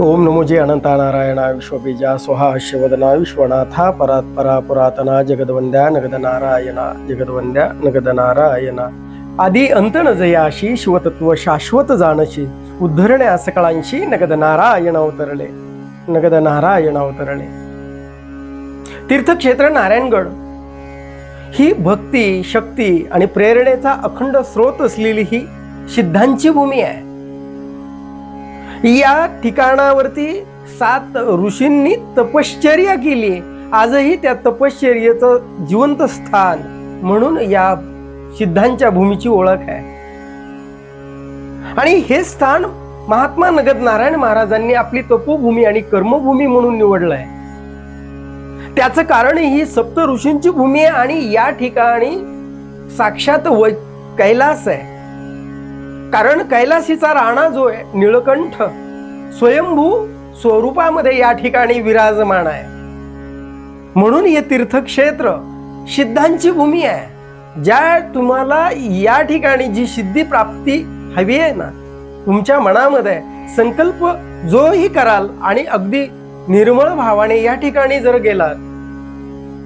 ओम नमो जे अनंता नारायणा विश्वबीजा स्वहा शिवदना विश्वनाथा परात परा पुरातना जगदवंद्या नगद नारायणा जगदवंद्या नगद नारायणा आधी अंत नजयाशी जयाशी शिवतत्व शाश्वत जाणशी उद्धरण्या सकळांशी नगद नारायण अवतरले. नगद नारायण अवतरले. तीर्थक्षेत्र नारायणगड. ही भक्ती शक्ती आणि प्रेरणेचा अखंड स्रोत असलेली ही सिद्धांची भूमी आहे. या ठिकाणावरती सात ऋषींनी तपश्चर्या केली. आजही त्या तपश्चर्येचं जिवंत स्थान म्हणून या सिद्धांच्या भूमीची ओळख आहे. आणि हे स्थान महात्मा नगद नारायण महाराजांनी आपली तपोभूमी आणि कर्मभूमी म्हणून निवडलंय. त्याचं कारण ही सप्त ऋषींची भूमी आहे आणि या ठिकाणी साक्षात व कैलास आहे. कारण कैलासीचा राणा जो आहे निळकंठ स्वयंभू स्वरूपामध्ये या ठिकाणी विराजमान आहे. म्हणून हे तीर्थक्षेत्र सिद्धांची भूमी आहे ज्या तुम्हाला या ठिकाणी जी सिद्धी प्राप्ती हवी आहे ना तुमच्या मनामध्ये संकल्प जोही कराल आणि अगदी निर्मळ भावाने या ठिकाणी जर गेलात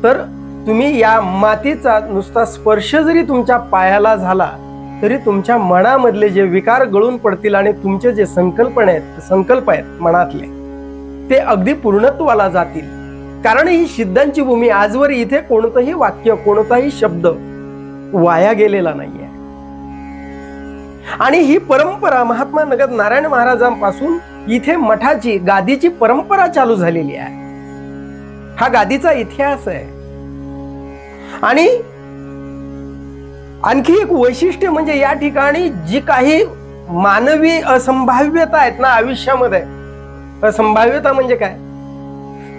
तर तुम्ही या मातीचा नुसता स्पर्श जरी तुमच्या पायाला झाला तरी तुमच्या मनामधले जे विकार गळून पडतील आणि तुमचे जे संकल्पने आहेत संकल्प आहेत मनातले ते अगदी पूर्णत्वाला जातील. कारण ही सिद्धांची भूमी आजवर इथे कोणतंही वाक्य कोणताही शब्द वाया गेलेला नाहीये. आणि ही परंपरा महात्मा नगद नारायण महाराजांपासून इथे मठाची गादीची परंपरा चालू झालेली आहे. हा गादीचा इतिहास आहे. आणि आणखी एक वैशिष्ट्य म्हणजे या ठिकाणी जी काही मानवी असंभाव्यता आहेत ना आयुष्यामध्ये असंभाव्यता म्हणजे काय?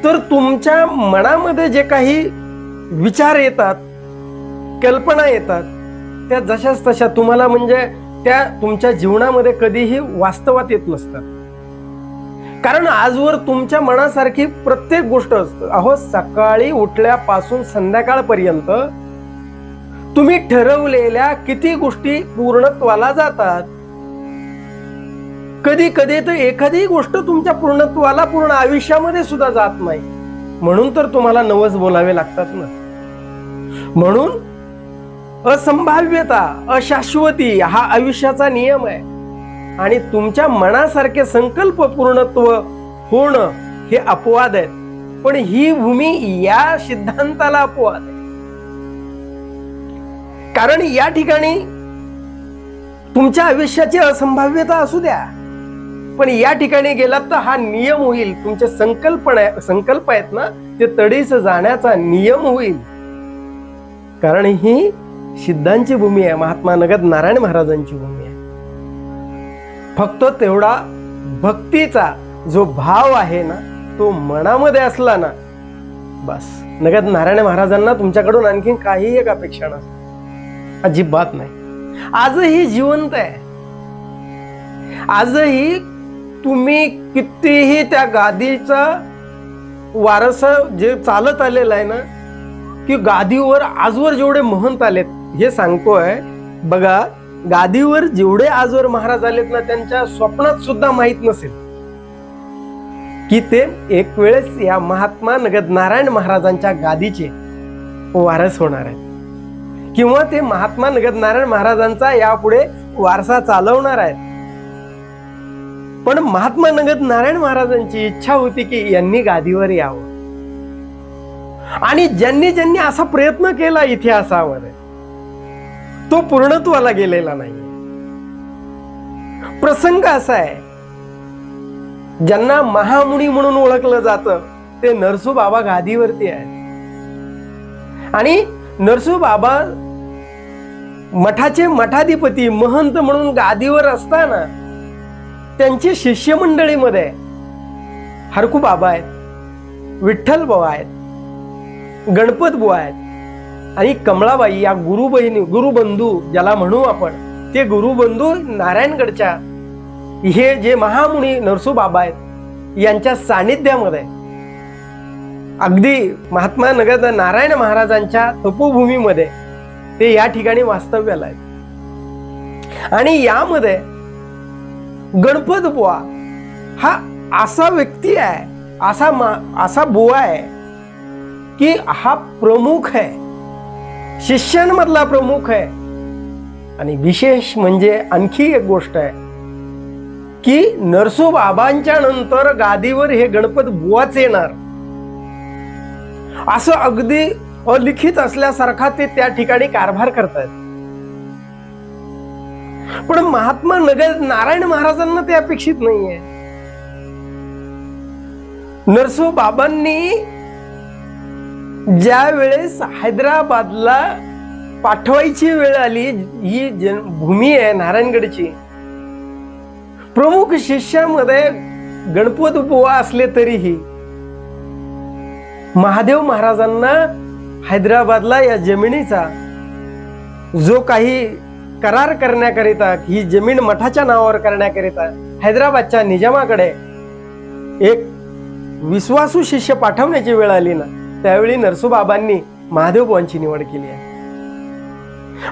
तर तुमच्या मनामध्ये जे काही विचार येतात कल्पना येतात त्या जशाच तशा तुम्हाला म्हणजे त्या तुमच्या जीवनामध्ये कधीही वास्तवात येत नसतात. कारण आजवर तुमच्या मनासारखी प्रत्येक गोष्ट असतं. अहो सकाळी उठल्यापासून संध्याकाळपर्यंत तुम्ही ठरवलेल्या किती गोष्टी पूर्णत्वाला जातात? कधी कधी तर एखादी गोष्ट तुमच्या पूर्णत्वाला पूर्ण आयुष्यामध्ये सुद्धा जात नाही. म्हणून तर तुम्हाला नवस बोलावे लागतात ना. म्हणून असंभाव्यता अशाश्वती हा आयुष्याचा नियम आहे. आणि तुमच्या मनासारखे संकल्प पूर्णत्व होणं हे अपवाद आहेत. पण ही भूमी या सिद्धांताला अपवाद आहे. कारण या ठिकाणी तुमच्या आयुष्याची असंभाव्यता असू द्या. पण या ठिकाणी गेलात तर हा नियम होईल. तुमचे संकल्पना संकल्प आहेत ना ते तडीस जाण्याचा नियम होईल. कारण ही सिद्धांची भूमी आहे महात्मा नगद नारायण महाराजांची भूमी आहे. फक्त तेवढा भक्तीचा जो भाव आहे ना तो मनामध्ये असला ना बस. नगद नारायण महाराजांना तुमच्याकडून आणखी काही एक अपेक्षा नसते. अजिबात नाही. आजही जिवंत आहे. आजही तुम्ही कितीही त्या गादीचा वारसा जे चालत आलेला आहे ना की गादीवर आजवर जेवढे महंत आलेत हे सांगतोय बघा गादीवर जेवढे आजवर महाराज आलेत ना त्यांच्या स्वप्नात सुद्धा माहीत नसेल. की ते एक वेळेस या महात्मा नगद नारायण महाराजांच्या गादीचे वारस होणार आहेत. किंवा ते महात्मा नगद नारायण महाराजांचा यापुढे वारसा चालवणार आहेत. पण महात्मा नगद नारायण महाराजांची इच्छा होती की यांनी गादीवर यावं. आणि ज्यांनी ज्यांनी असा प्रयत्न केला इतिहासावर तो पूर्णत्वाला गेलेला नाही. प्रसंग असा आहे ज्यांना महामुनी म्हणून ओळखलं जातं ते नरसू बाबा गादीवरती आहेत. आणि नरसू बाबा मठाचे मठाधिपती महंत म्हणून गादीवर असताना त्यांची शिष्यमंडळीमध्ये हरकू बाबा आहेत विठ्ठल बाबा आहेत गणपत बुवा आहेत आणि कमळाबाई या गुरु बहिणी गुरुबंधू ज्याला म्हणू आपण ते गुरुबंधू नारायणगडच्या हे जे महामुनी नरसू बाबा आहेत यांच्या सानिध्यामध्ये अगदी महात्मा नगर नारायण महाराजांच्या तपोभूमीमध्ये ते या ठिकाणी वास्तव्याला आहेत. आणि यामध्ये गणपत बुवा हा असा व्यक्ती आहे असा मा असा बुवा आहे की हा प्रमुख आहे. शिष्यांमधला प्रमुख आहे. आणि विशेष म्हणजे आणखी एक गोष्ट आहे की नरसो बाबांच्या नंतर गादीवर हे गणपत बुवाच येणार. असं अगदी अलिखित असल्यासारखा ते त्या ठिकाणी कारभार करतात पण महात्मा नगर नारायण महाराजांना ते अपेक्षित नाहीये. नरसो बाबांनी ज्या वेळेस हैदराबादला पाठवायची वेळ आली ही जन- भूमी आहे नारायणगडची. प्रमुख शिष्यामध्ये गणपत बुवा असले तरीही महादेव महाराजांना हैदराबादला या जमिनीचा जो काही करार करण्याकरिता ही जमीन मठाच्या नावावर करण्याकरिता हैदराबादच्या निजामाकडे एक विश्वासू शिष्य पाठवण्याची वेळ आली ना त्यावेळी नरसोबाबांनी महादेव बुवांची निवड केली आहे.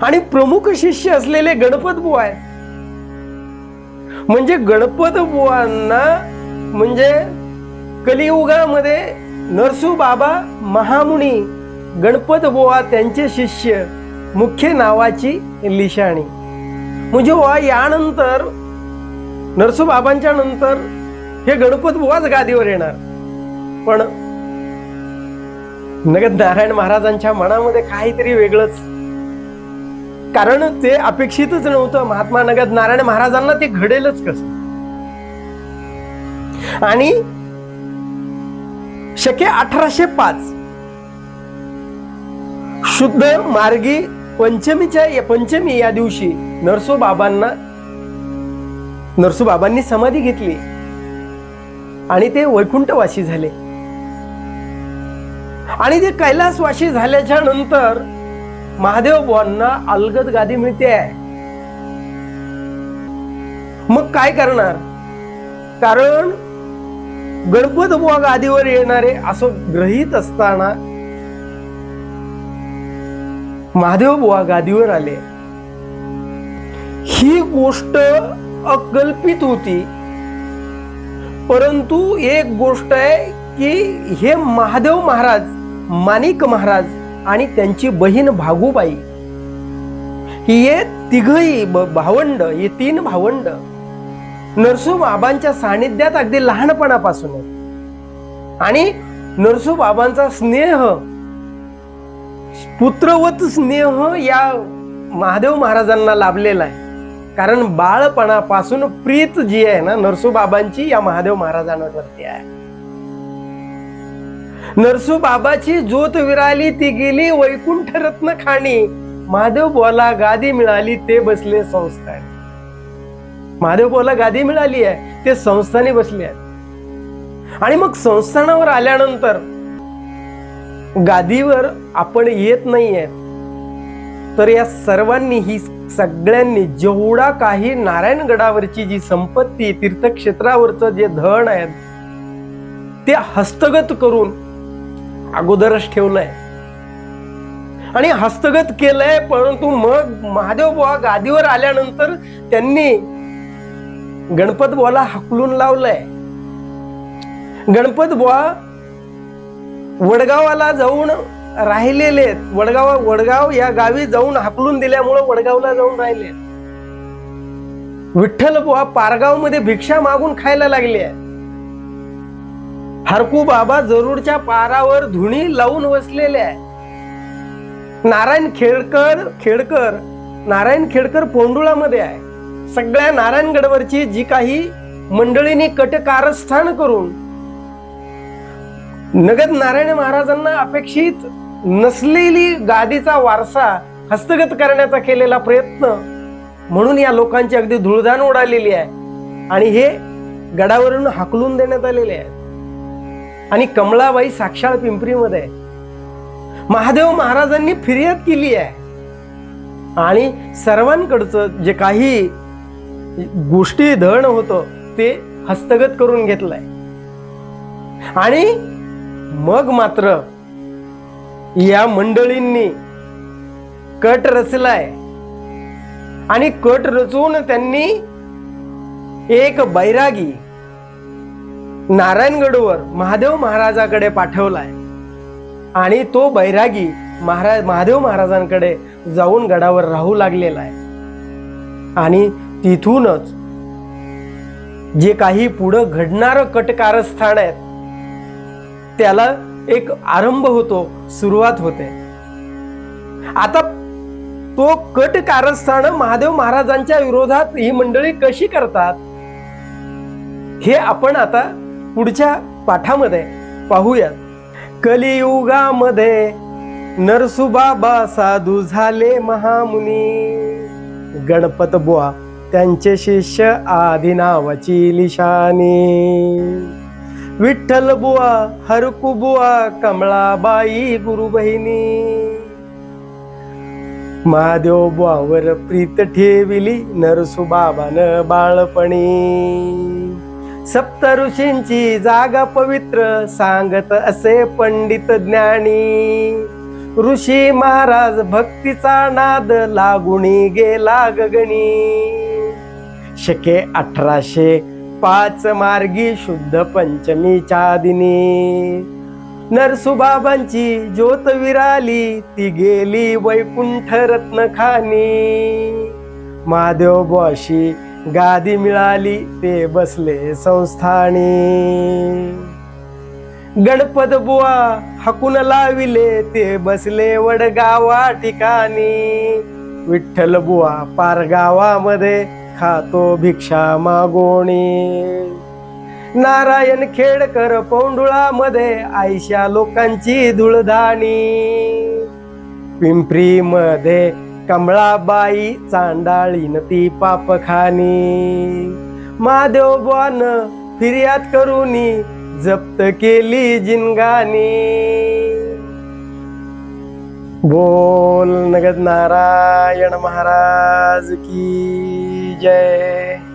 आणि प्रमुख शिष्य असलेले गणपत बुवा आहे म्हणजे गणपत बुवांना म्हणजे कलियुगामध्ये नरसू बाबा महामुनी गणपत बुवा त्यांचे शिष्य मुख्य नावाची लिशाणी. म्हणजे बुवा यानंतर नरसू बाबांच्या नंतर हे गणपत बुवाच गादीवर येणार. पण नगद नारायण महाराजांच्या मनामध्ये काहीतरी वेगळंच. कारण ते अपेक्षितच नव्हतं महात्मा नगद नारायण महाराजांना ते घडेलच कसं. आणि शके अठराशे पाच. शुद्ध मार्गी पंचमीच्या पंचमी या दिवशी नरसोबाबांना नरसोबाबांनी समाधी घेतली. आणि ते वैकुंठवासी झाले. आणि ते कैलासवासी झाल्याच्यानंतर महादेव बुवांना अलगद गादी मिळते आहे. मग काय करणार? कारण गणपत बुवा गादीवर येणारे असं ग्रहित असताना महादेव बुवा गादीवर आले. ही गोष्ट अकल्पित होती. परंतु एक गोष्ट आहे की हे महादेव महाराज माणिक महाराज आणि त्यांची बहीण भागूबाई हे तिघही भावंड हे तीन भावंड नरसू बाबांच्या सानिध्यात अगदी लहानपणापासून आहे. आणि नरसू बाबांचा स्नेह पुत्रवत स्नेह या महादेव महाराजांना लाभलेला आहे. कारण बाळपणापासून प्रीत जी आहे ना नरसू बाबांची या महादेव महाराजांवरती आहे. नरसू बाबाची ज्योत विराली ती गेली वैकुंठ रत्न खाणी महादेव बोला गादी मिळाली ते बसले संस्थान. महादेवभाऊला गादी मिळाली आहे. ते संस्थानी बसले आहेत. आणि मग संस्थानावर आल्यानंतर गादीवर आपण येत नाहीये. तर या सर्वांनी ही सगळ्यांनी जेवढा काही नारायणगडावरची जी संपत्ती तीर्थक्षेत्रावरचं जे धन आहे ते हस्तगत करून अगोदरच ठेवलंय. आणि हस्तगत केलंय परंतु मग महादेव बुवा गादीवर आल्यानंतर त्यांनी गणपत बुवाला हकलून लावलंय. गणपत बुवा वडगावाला जाऊन राहिलेले आहेत. वडगाव वडगाव या गावी जाऊन हाकलून दिल्यामुळं वडगावला जाऊन राहिले विठ्ठल बुवा पारगावमध्ये भिक्षा मागून खायला लागले हरकू बाबा जरूरच्या पारावर धुणी लावून बसलेले आहे नारायण खेडकर खेडकर नारायण खेडकर पोंडुळामध्ये आहे. सगळ्या नारायणगडवरची जी काही मंडळींनी कटकारस्थान करून नगद नारायण महाराजांना अपेक्षित नसलेली गादीचा वारसा हस्तगत करण्याचा केलेला प्रयत्न म्हणून या लोकांची अगदी धुळधाण उडालेली आहे. आणि हे गडावरून हाकलून देण्यात आलेले आहेत. आणि कमळाबाई साक्षाळ पिंपरीमध्ये आहे. महादेव महाराजांनी फिर्याद केली आहे. आणि सर्वांकडचं जे काही गोष्टी धन होतं ते हस्तगत करून घेतलंय. आणि मग मात्र या मंडळींनी कट रचलाय. आणि कट रचून त्यांनी एक बैरागी नारायणगडवर महादेव महाराजाकडे पाठवलाय. आणि तो बैरागी महाराज महादेव महाराजांकडे जाऊन गडावर राहू लागलेला आहे आणि तिथूनच जे काही पुढं घडणारं कटकारस्थान आहे त्याला एक आरंभ होतो सुरुवात होते. आता तो कट कारस्थान महादेव महाराजांच्या विरोधात ही मंडळी कशी करतात हे आपण आता पुढच्या पाठामध्ये पाहूयात. कलियुगामध्ये नरसुबाबा साधू झाले महामुनी. गणपत बुवा त्यांचे शिष्य आधी नावाची लिशानी. विठ्ठल बुवा हरकू बुवा कमळाबाई गुरु बहिणी महादेव बुवावर प्रीत ठेविली नरसुबाबान बाळपणी. सप्त ऋषींची जागा पवित्र सांगत असे पंडित ज्ञानी. ऋषी महाराज भक्तीचा नाद लागुणी गेला गगणी शके अठराशे पाच मार्गी शुद्ध पंचमीच्या दिनी. नरसुबाबांची ज्योत विराली ती गेली वैकुंठ रत्न खानी महादेव बॉशी गादी मिळाली ते बसले संस्थानी. गणपत बुवा हकून लाविले ते बसले वडगावा ठिकाणी. विठ्ठल बुवा पारगावामध्ये खातो भिक्षा मागोणी. नारायण खेडकर पौंडुळामध्ये आयशा लोकांची धुळधाणी पिंपरी मध्ये कमळाबाई चांडाळीन ती पापखानी महादेव फिर्याद करूनी जप्त केली जिनगानी बोल नगद नारायण महाराज की जय।